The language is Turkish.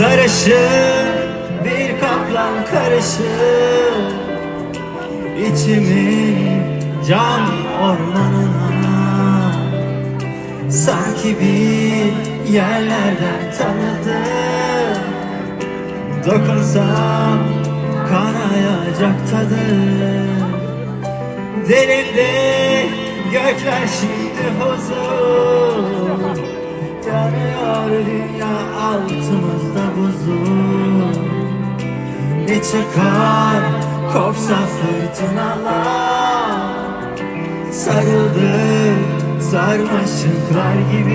Sarışın bir kaplan karışır. İçimin can ormanına Sanki bir yerlerden tanıdım. Dokunsam kanayacak tadım. Delimde gökler şimdi huzur. Yanıyor dünya altımızda buzul Ne çıkar kopsa fırtınalar. Sarıldık sarmaşıklar gibi